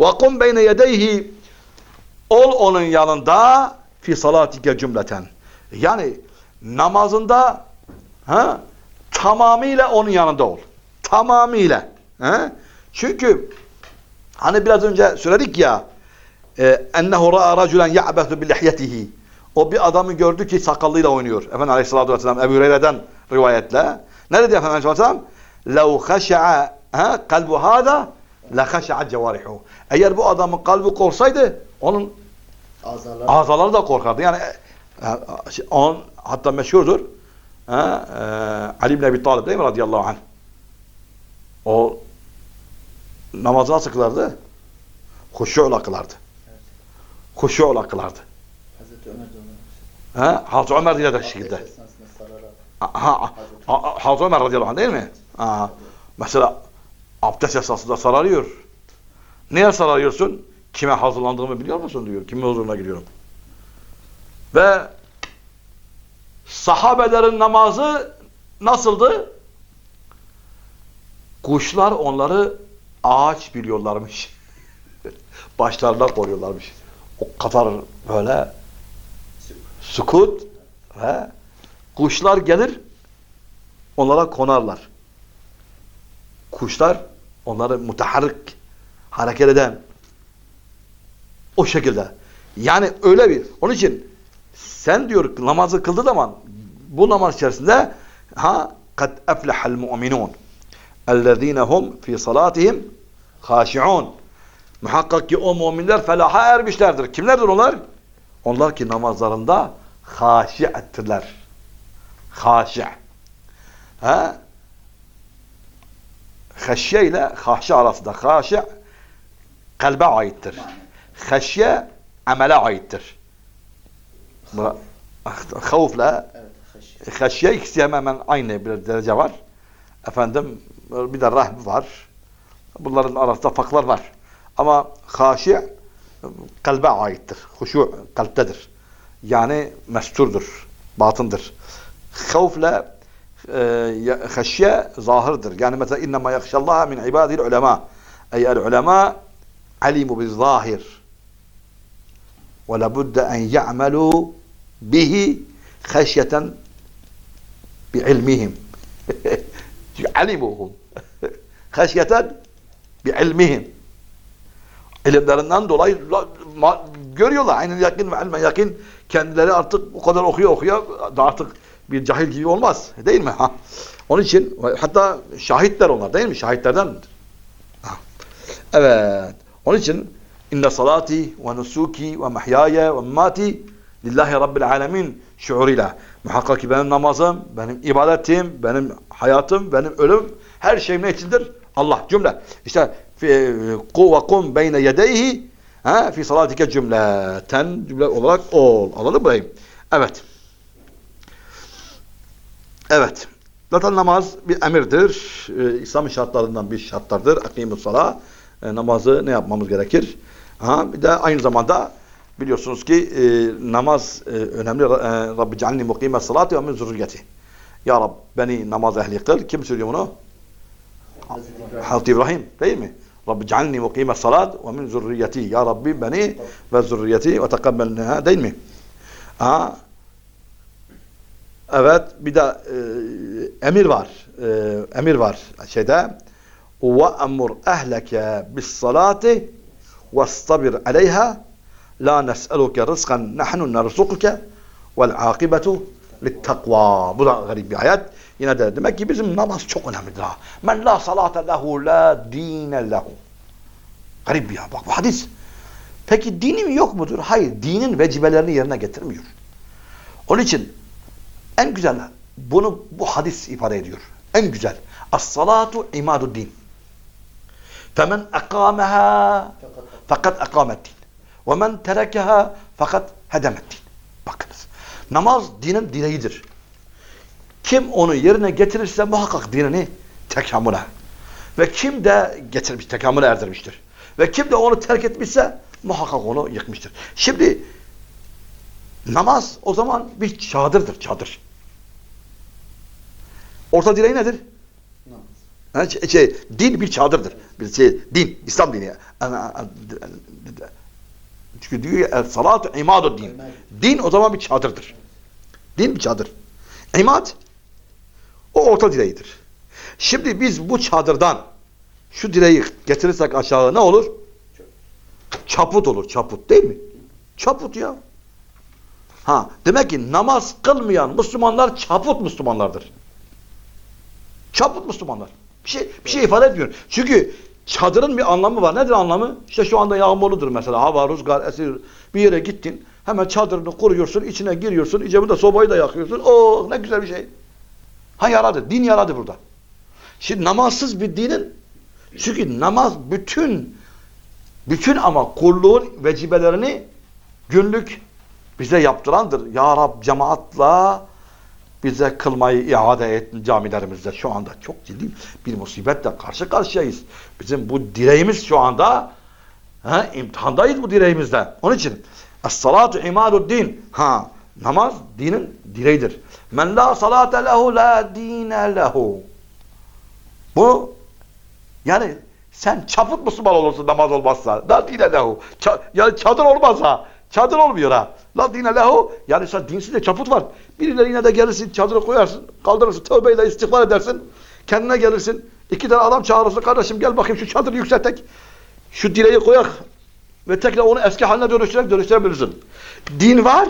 Ve kum beyne yedeyhi ol onun yanında fi salatike cümleten. Yani namazında ha, tamamıyla onun yanında ol. Tamamıyla. Ha? Çünkü hani biraz önce söyledik ya e, ennehu ra'a raculen ya'besu bi lihyetihi. O bir adamı gördü ki sakallıyla oynuyor. Efendim Aleyhisselatü Vesselam Ebu Hureyre'den rivayetle. Ne dedi Efendim Aleyhisselatü Vesselam? لَوْ خَشَعَ kalbu La haşa'at cevarihu. Eğer bu adamın kalbi korksaydı onun azaları, azaları da korkardı. Yani e, e, on hatta meşhurdur. Ha, e, Ali ibn Abi Talib değil mi radıyallahu anh? O namazı nasıl kılardı? Huşu'la kılardı. Evet. Huşu'la kılardı. Hazreti Ömer de. Ha, Hazreti Ömer de aynı şekilde. Ha, ha, Hazreti Ömer radıyallahu anh değil mi? Ha. Mesela abdest esasında sararıyor. Niye sararıyorsun? Kime hazırlandığımı biliyor musun diyor. Kimin huzuruna giriyorum. Ve sahabelerin namazı nasıldı? Kuşlar onları ağaç biliyorlarmış. Başlarına koruyorlarmış. O kadar böyle sukut ve kuşlar gelir onlara konarlar. Kuşlar onları mutaharrik hareket eden o şekilde. Yani öyle bir. Onun için sen diyor namazı kıldığı zaman bu namaz içerisinde ha kad eflehal mu'minun ellezine hum fi salatihim haşi'un muhakkak ki o müminler felaha ermişlerdir. Kimlerdir onlar? Onlar ki namazlarında haşi'ettirler. Haşi'. Ha? Haşye ile haşi arasında. Haşi kalbe aittir. Haşye amele aittir. Havfla Evet. Haşye ikisi hemen aynı bir derece var. Efendim bir de rahb var. Bunların arasında farklar var. Ama haşi kalbe aittir. Huşu kalptedir. Yani mesturdur. Batındır. Havfla e, haşye zahırdır. Yani mesela innema yakşallaha min ibadil ulema. Ey el ulema alimu bil zahir. Ve labudde en ya'melu bihi haşyeten bi ilmihim. Alimuhum. Haşyeten bi ilmihim. İlimlerinden dolayı görüyorlar. Aynen yakin ve ilmen yakin. Kendileri artık o kadar okuyor okuyor. Artık bir cahil gibi olmaz. Değil mi? Ha. Onun için hatta şahitler onlar değil mi? Şahitlerden. Ha. Evet. Onun için inne salati ve nusuki ve mahyaya ve mamati lillahi rabbil alemin şuuruyla. Muhakkak ki benim namazım, benim ibadetim, benim hayatım, benim ölüm her şeyim ne içindir? Allah cümle. İşte fi ku ve kum beyne yedeyhi ha fi salatike cümleten cümle olarak ol. Anladın mı? Evet. Evet. Zaten namaz bir emirdir. Ee, İslam'ın şartlarından bir şartlardır. Akimus sala. Ee, namazı ne yapmamız gerekir? Ha, bir de aynı zamanda biliyorsunuz ki e, namaz e, önemli. E, Rabbi cealni mukime salati ve min zürriyeti. Ya Rab beni namaz ehli kıl. Kim söylüyor bunu? Hazreti İbrahim değil mi? Rabbi cealni mukime salat ve min zürriyeti. Ya Rabbi beni ve zürriyeti ve tekabbelneha değil mi? Ha, Evet, bir de e, emir var. E, emir var şeyde. Ve emur ehleke bis salati vestabir aleyha la nes'eluke rızkan nahnu nerzukuke vel akibetu littakva. Bu da garip bir ayet. Yine de demek ki bizim namaz çok önemlidir ha. Men la salate lehu la dine lehu. Garip ya. Bak bu hadis. Peki dini mi yok mudur? Hayır. Dinin vecibelerini yerine getirmiyor. Onun için en güzel bunu bu hadis ifade ediyor. En güzel. As-salatu imadu din. Femen ekâmeha fakat ekamet din. Ve men terekeha fakat hedemet din. Bakınız. Namaz dinin direğidir. Kim onu yerine getirirse muhakkak dinini tekamüle. Ve kim de getirmiş, tekamüle erdirmiştir. Ve kim de onu terk etmişse muhakkak onu yıkmıştır. Şimdi namaz o zaman bir çadırdır, çadır. Orta direği nedir? Ha, şey, şey, din bir çadırdır. Bir şey, din, İslam dini. Çünkü diyor ya salatu imadu din. Din o zaman bir çadırdır. Din bir çadır. İmad o orta direğidir. Şimdi biz bu çadırdan şu direği getirirsek aşağı ne olur? Çaput olur, çaput değil mi? Çaput ya. Ha, demek ki namaz kılmayan Müslümanlar çaput Müslümanlardır. Çaput Müslümanlar. Bir şey bir şey ifade etmiyor. Çünkü çadırın bir anlamı var. Nedir anlamı? İşte şu anda yağmurludur mesela. Hava, rüzgar, esir. Bir yere gittin. Hemen çadırını kuruyorsun, içine giriyorsun. İcabında sobayı da yakıyorsun. Oh ne güzel bir şey. Ha yaradı. Din yaradı burada. Şimdi namazsız bir dinin çünkü namaz bütün bütün ama kulluğun vecibelerini günlük bize yaptırandır. Ya Rab cemaatla bize kılmayı iade et camilerimizde şu anda çok ciddi bir musibetle karşı karşıyayız. Bizim bu direğimiz şu anda ha, imtihandayız bu direğimizde. Onun için Es-salatu imadud din. Ha, namaz dinin direğidir. Men la salate lehu la dine lehu. Bu yani sen çaput Müslüman olursun namaz olmazsa. La dine lehu. Ça- yani çadır olmazsa. Çadır olmuyor ha. La dine lehu. Yani sen dinsiz de çaput var. Birileri yine de gelirsin çadırı koyarsın. Kaldırırsın. Tövbeyle istiğfar edersin. Kendine gelirsin. İki tane adam çağırırsın. Kardeşim gel bakayım şu çadırı yükseltek. Şu direği koyak. Ve tekrar onu eski haline dönüştürerek dönüştürebilirsin. Din var.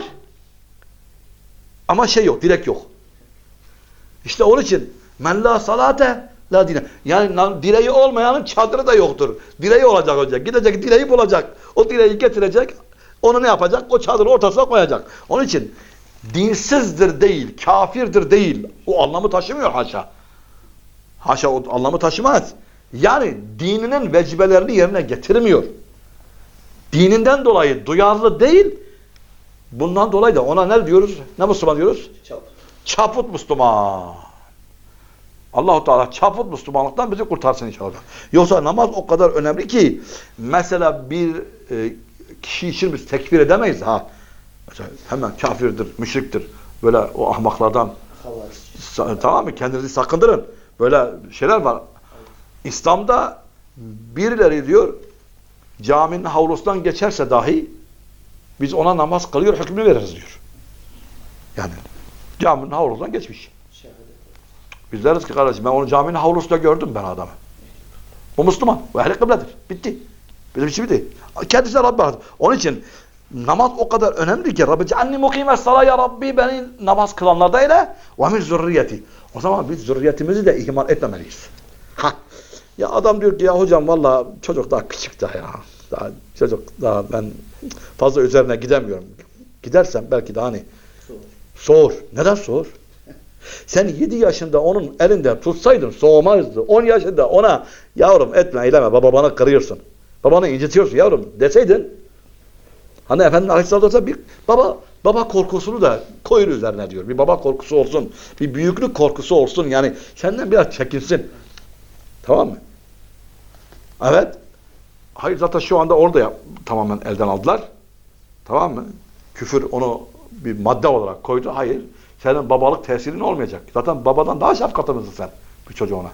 Ama şey yok. Direk yok. İşte onun için men la salate la dine. Yani direği olmayanın çadırı da yoktur. Direği olacak önce. Gidecek direği bulacak. O direği getirecek. Onu ne yapacak? O çadırı ortasına koyacak. Onun için dinsizdir değil, kafirdir değil. O anlamı taşımıyor haşa. Haşa o anlamı taşımaz. Yani dininin vecibelerini yerine getirmiyor. Dininden dolayı duyarlı değil. Bundan dolayı da ona ne diyoruz? Ne Müslüman diyoruz? Çap. Çaput Müslüman. Allahu Teala çaput Müslümanlıktan bizi kurtarsın inşallah. Yoksa namaz o kadar önemli ki mesela bir e, kişi için biz tekfir edemeyiz ha. Mesela hemen kafirdir, müşriktir. Böyle o ahmaklardan tamam mı? Kendinizi sakındırın. Böyle şeyler var. İslam'da birileri diyor caminin havlusundan geçerse dahi biz ona namaz kılıyor, hükmünü veririz diyor. Yani caminin havlusundan geçmiş. Biz deriz ki kardeşim ben onu caminin havlusunda gördüm ben adamı. O Müslüman. O ehli kıbledir. Bitti. Bizim için bitti. Kendisi de Rabbi aradı. Onun için namaz o kadar önemli ki Rabbi cealni mukime sala ya Rabbi beni namaz kılanlarda eyle ve min zürriyeti. O zaman biz zürriyetimizi de ihmal etmemeliyiz. Ha. Ya adam diyor ki ya hocam valla çocuk daha küçük daha ya. Daha, çocuk daha ben fazla üzerine gidemiyorum. Gidersem belki daha hani. Soğur. Neden soğur? Sen 7 yaşında onun elinde tutsaydın soğumazdı. 10 yaşında ona yavrum etme eyleme baba bana kırıyorsun. Babanı incitiyorsun yavrum deseydin hani Efendimiz Aleyhisselatü Vesselam bir baba baba korkusunu da koyun üzerine diyor. Bir baba korkusu olsun. Bir büyüklük korkusu olsun. Yani senden biraz çekinsin. Tamam mı? Evet. Hayır zaten şu anda orada yap, tamamen elden aldılar. Tamam mı? Küfür onu bir madde olarak koydu. Hayır. Senin babalık tesirin olmayacak. Zaten babadan daha şefkatli mısın sen bir çocuğuna.